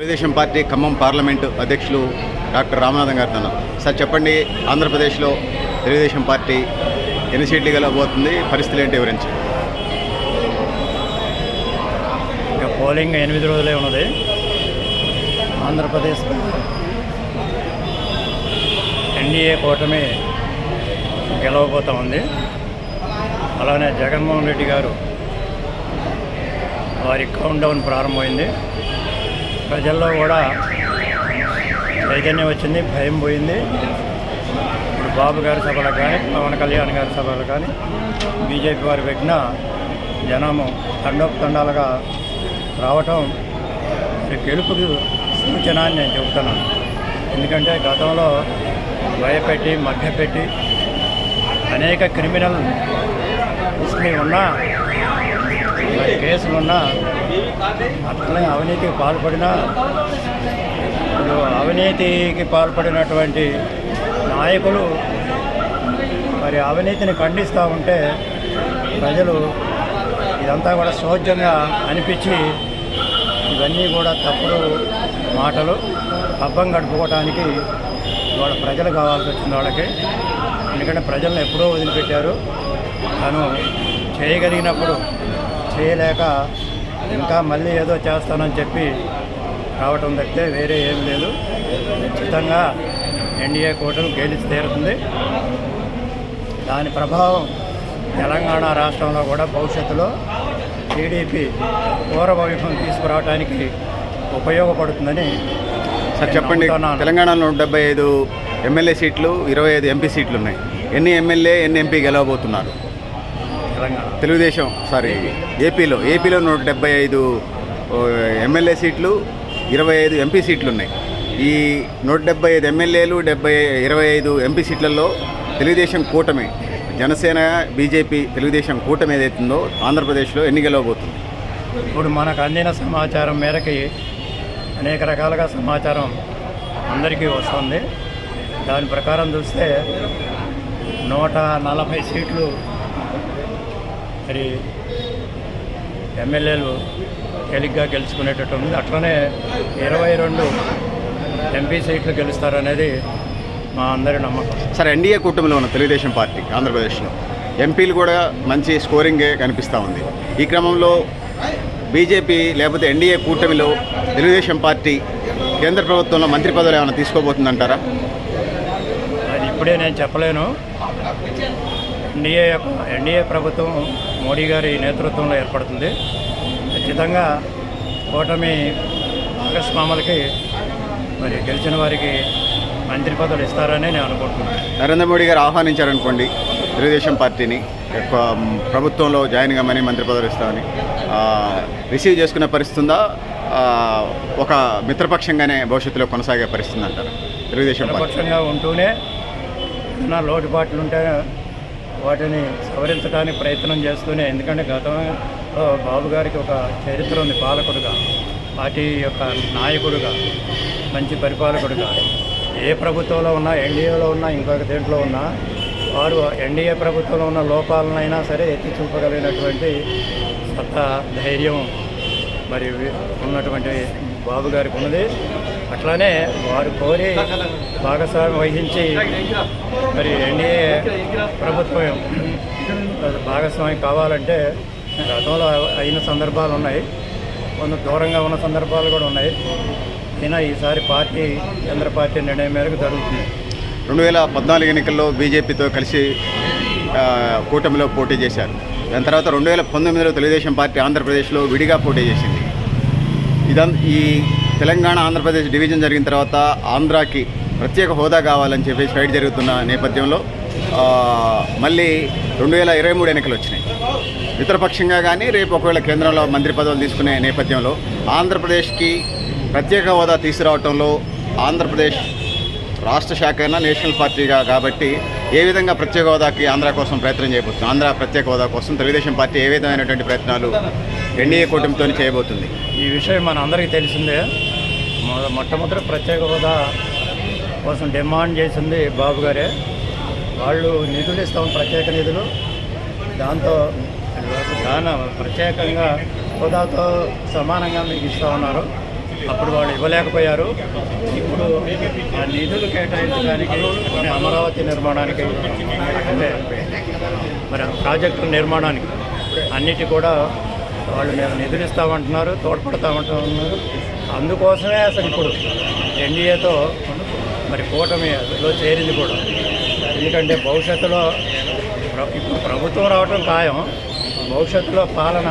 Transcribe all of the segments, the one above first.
Telugu Desam party Khammam parliament అధ్యక్షులు doctor Ramanathan garu ఉన్నాం. Sir చెప్పండి ఆంధ్రప్రదేశ్లో తెలుగుదేశం పార్టీ ఎన్ని సీట్లు గెలవబోతుంది? పరిస్థితులు ఏంటి వివరించి ఇక పోలింగ్ ఎనిమిది రోజులే ఉన్నది. ఆంధ్రప్రదేశ్ ఎన్డీఏ కూటమి గెలవబోతా ఉంది. అలానే జగన్మోహన్ రెడ్డి గారు వారి కౌంట్ డౌన్ ప్రారంభమైంది. ప్రజల్లో కూడా చైతన్యం వచ్చింది భయం పోయింది. ఇప్పుడు బాబు గారి సభలకు కానీ పవన్ కళ్యాణ్ గారి సభలు కానీ బీజేపీ వారు పెట్టిన జనము తండోపతండాలుగా రావటం గెలుపుకి సూచన అని నేను చెబుతున్నాను ఎందుకంటే గతంలో భయపెట్టి మభ్యపెట్టి అనేక క్రిమినల్ ఉన్నా కేసులున్నా అట్లనే అవినీతికి పాల్పడిన ఇప్పుడు అవినీతికి పాల్పడినటువంటి నాయకులు మరి అవినీతిని ఖండిస్తూ ఉంటే ప్రజలు ఇదంతా కూడా సోద్యంగా అనిపించి ఇవన్నీ కూడా తప్పుడు మాటలు అబ్బం గడుపుకోవటానికి ఇవాళ ప్రజలు కావాల్సి వచ్చింది వాళ్ళకి ఎందుకంటే ప్రజలను ఎప్పుడో వదిలిపెట్టారు. తను చేయగలిగినప్పుడు చేయలేక ఇంకా మళ్ళీ ఏదో చేస్తానని చెప్పి రావటం తప్పితే వేరే ఏం లేదు. ఖచ్చితంగా ఎన్డీఏ కూటమి గెలిచి తీరుతుంది. దాని ప్రభావం తెలంగాణ రాష్ట్రంలో కూడా భవిష్యత్తులో టీడీపీ పూర్వవైభవం తీసుకురావడానికి ఉపయోగపడుతుందని సార్ చెప్పండి. తెలంగాణలో డెబ్బై ఐదు ఎమ్మెల్యే సీట్లు ఇరవై ఐదు ఎంపీ సీట్లు ఉన్నాయి. ఎన్ని ఎమ్మెల్యే ఎన్ని ఎంపీ గెలవబోతున్నారు? తెలుగుదేశం సారీ ఏపీలో ఏపీలో నూట డెబ్బై ఐదు ఎమ్మెల్యే సీట్లు ఇరవై ఐదు ఎంపీ సీట్లు ఉన్నాయి ఈ నూట డెబ్బై ఐదు ఎమ్మెల్యేలు డెబ్బై ఇరవై ఐదు ఎంపీ సీట్లలో తెలుగుదేశం కూటమి. జనసేన బీజేపీ తెలుగుదేశం కూటమి ఏదైతుందో ఆంధ్రప్రదేశ్లో ఎన్ని గెలవబోతుంది ఇప్పుడు మనకు అందిన సమాచారం మేరకి అనేక రకాలుగా సమాచారం అందరికీ వస్తుంది. దాని ప్రకారం చూస్తే నూట నలభై సీట్లు మరి ఎమ్మెల్యేలు తేలిగ్గా గెలుచుకునేటట్టు ఉంది. అట్లనే ఇరవై రెండు ఎంపీ సీట్లు గెలుస్తారనేది మా అందరి నమ్మకం. సరే ఎన్డీఏ కూటమిలో ఉన్న తెలుగుదేశం పార్టీ ఆంధ్రప్రదేశ్లో ఎంపీలు కూడా మంచి స్కోరింగే కనిపిస్తూ ఉంది. ఈ క్రమంలో బీజేపీ లేకపోతే ఎన్డీఏ కూటమిలో తెలుగుదేశం పార్టీ కేంద్ర ప్రభుత్వంలో మంత్రి పదవులు ఏమైనా తీసుకోబోతుందంటారా? అది ఇప్పుడే నేను చెప్పలేను. ఎన్డీఏ యొక్క ఎన్డీఏ ప్రభుత్వం మోడీ గారి నేతృత్వంలో ఏర్పడుతుంది. ఖచ్చితంగా కూటమి భాగస్వాములకి మరి గెలిచిన వారికి మంత్రి పదవులు ఇస్తారని నేను అనుకుంటున్నాను. నరేంద్ర మోడీ గారు ఆహ్వానించారనుకోండి తెలుగుదేశం పార్టీని ఎక్కువ ప్రభుత్వంలో జాయిన్ కమ్మని మంత్రి పదవులు ఇస్తామని. రిసీవ్ చేసుకునే పరిస్థితి ఉందా? ఒక మిత్రపక్షంగానే భవిష్యత్తులో కొనసాగే పరిస్థితి అంటారు తెలుగుదేశం పక్షంగా ఉంటూనే ఏదైనా లోటుపాట్లు ఉంటే వాటిని సవరించడానికి ప్రయత్నం చేస్తూనే ఎందుకంటే గతంలో బాబు గారికి ఒక చరిత్ర ఉంది పాలకుడుగా పార్టీ యొక్క నాయకుడుగా మంచి పరిపాలకుడుగా. ఏ ప్రభుత్వంలో ఉన్నా ఎన్డీఏలో ఉన్నా ఇంకొక దేంట్లో ఉన్నా వారు ఎన్డీఏ ప్రభుత్వంలో ఉన్న లోపాలనైనా సరే ఎత్తి చూపగలిగినటువంటి సత్తా ధైర్యం మరి ఉన్నటువంటి బాబు గారికి ఉన్నది. అట్లానే వారు కోరి భాగస్వామ్యం వహించి మరి ఎన్డీఏ ప్రభుత్వం భాగస్వామి కావాలంటే గతంలో అయిన సందర్భాలు ఉన్నాయి. కొంత దూరంగా ఉన్న సందర్భాలు కూడా ఉన్నాయి. అయినా ఈసారి పార్టీ కేంద్ర పార్టీ నిర్ణయం మేరకు జరుగుతుంది. రెండు వేల పద్నాలుగు ఎన్నికల్లో బీజేపీతో కలిసి కూటమిలో పోటీ చేశారు. దాని తర్వాత రెండు వేల పంతొమ్మిదిలో తెలుగుదేశం పార్టీ ఆంధ్రప్రదేశ్లో విడిగా పోటీ చేసింది. ఇదం ఈ తెలంగాణ ఆంధ్రప్రదేశ్ డివిజన్ జరిగిన తర్వాత ఆంధ్రాకి ప్రత్యేక హోదా కావాలని చెప్పేసి ఫైట్ జరుగుతున్న నేపథ్యంలో మళ్ళీ రెండు వేల ఇరవై మూడు ఎన్నికలు వచ్చినాయి. మిత్రపక్షంగా కానీ రేపు ఒకవేళ కేంద్రంలో మంత్రి పదవులు తీసుకునే నేపథ్యంలో ఆంధ్రప్రదేశ్కి ప్రత్యేక హోదా తీసుకురావటంలో ఆంధ్రప్రదేశ్ రాష్ట్ర శాఖ అయినా నేషనల్ పార్టీగా కాబట్టి ఏ విధంగా ప్రత్యేక హోదాకి ఆంధ్ర కోసం ప్రయత్నం చేయబోతుంది? ఆంధ్ర ప్రత్యేక హోదా కోసం తెలుగుదేశం పార్టీ ఏ విధమైనటువంటి ప్రయత్నాలు ఎన్డీఏ కూటమితో చేయబోతుంది? ఈ విషయం మన అందరికీ తెలిసిందే. మొట్టమొదటి ప్రత్యేక హోదా కోసం డిమాండ్ చేసింది బాబు గారే. వాళ్ళు నిధులు ఇస్తాం ప్రత్యేక నిధులు. దాంతో దాని ప్రత్యేకంగా హోదాతో సమానంగా మీకు ఇస్తూ ఉన్నారు. అప్పుడు వాళ్ళు ఇవ్వలేకపోయారు. ఇప్పుడు ఆ నిధులు కేటాయించడానికి అమరావతి నిర్మాణానికి అంటే మరి ప్రాజెక్టు నిర్మాణానికి అన్నిటి కూడా వాళ్ళు మేము నిధులు ఇస్తామంటున్నారు తోడ్పడతామంటున్నారు. అందుకోసమే అసలు ఇప్పుడు ఎన్డీఏతో మరి కూటమిలో చేరింది కూడా. ఎందుకంటే భవిష్యత్తులో ఇప్పుడు ప్రభుత్వం రావటం ఖాయం. భవిష్యత్తులో పాలన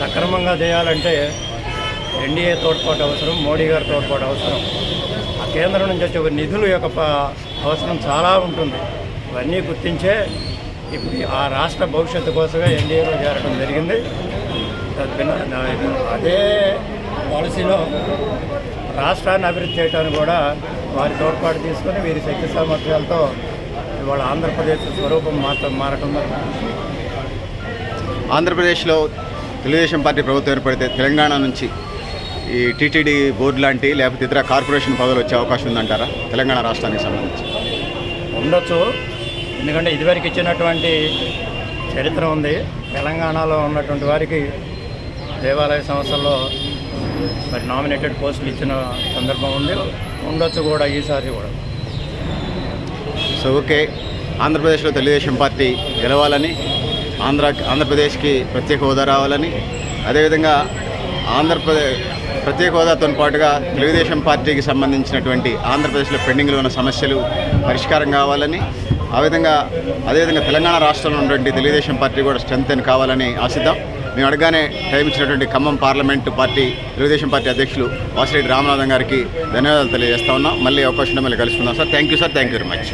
సక్రమంగా చేయాలంటే ఎన్డీఏ తోడ్పాటు అవసరం మోడీ గారి తోడ్పాటు అవసరం. ఆ కేంద్రం నుంచి వచ్చే నిధుల యొక్క అవసరం చాలా ఉంటుంది. ఇవన్నీ గుర్తించే ఇప్పుడు ఆ రాష్ట్ర భవిష్యత్తు కోసమే ఎన్డీఏలో చేరడం జరిగింది. అదే పాలసీలో రాష్ట్రాన్ని అభివృద్ధి చేయడానికి కూడా వారి తోడ్పాటు తీసుకొని వీరి శక్తి సామర్థ్యాలతో ఇవాళ ఆంధ్రప్రదేశ్ స్వరూపం మాత్రం మారటం. ఆంధ్రప్రదేశ్లో తెలుగుదేశం పార్టీ ప్రభుత్వం ఏర్పడితే తెలంగాణ నుంచి ఈ టీటీడీ బోర్డు లాంటి లేకపోతే ఇతర కార్పొరేషన్ పదవులు వచ్చే అవకాశం ఉందంటారా? తెలంగాణ రాష్ట్రానికి సంబంధించి. ఉండొచ్చు. ఎందుకంటే ఇదివరకు ఇచ్చినటువంటి చరిత్ర ఉంది. తెలంగాణలో ఉన్నటువంటి వారికి దేవాలయ సంస్థల్లో మరి నామినేటెడ్ పోస్టులు ఇచ్చిన సందర్భం ఉంది. ఉండొచ్చు కూడా ఈసారి కూడా. సో ఓకే ఆంధ్రప్రదేశ్లో తెలుగుదేశం పార్టీ గెలవాలని ఆంధ్ర ఆంధ్రప్రదేశ్కి ప్రత్యేక హోదా రావాలని అదేవిధంగా ఆంధ్రప్రదేశ్ ప్రత్యేక హోదాతో పాటుగా తెలుగుదేశం పార్టీకి సంబంధించినటువంటి ఆంధ్రప్రదేశ్లో పెండింగ్లో ఉన్న సమస్యలు పరిష్కారం కావాలని ఆ విధంగా అదేవిధంగా తెలంగాణ రాష్ట్రంలో ఉన్నటువంటి తెలుగుదేశం పార్టీ కూడా స్ట్రెంత్ కావాలని ఆశిద్దాం. మేము అడగానే టైం ఇచ్చినటువంటి Khammam parliament party Telugu Desam party అధ్యక్షులు వాసిరెడ్డి రామనాథన్ గారికి ధన్యవాదాలు తెలియజేస్తా ఉన్నాం. మళ్ళీ అవకాశం మళ్ళీ కలుసుకుందాం sir. Thank you sir thank you very much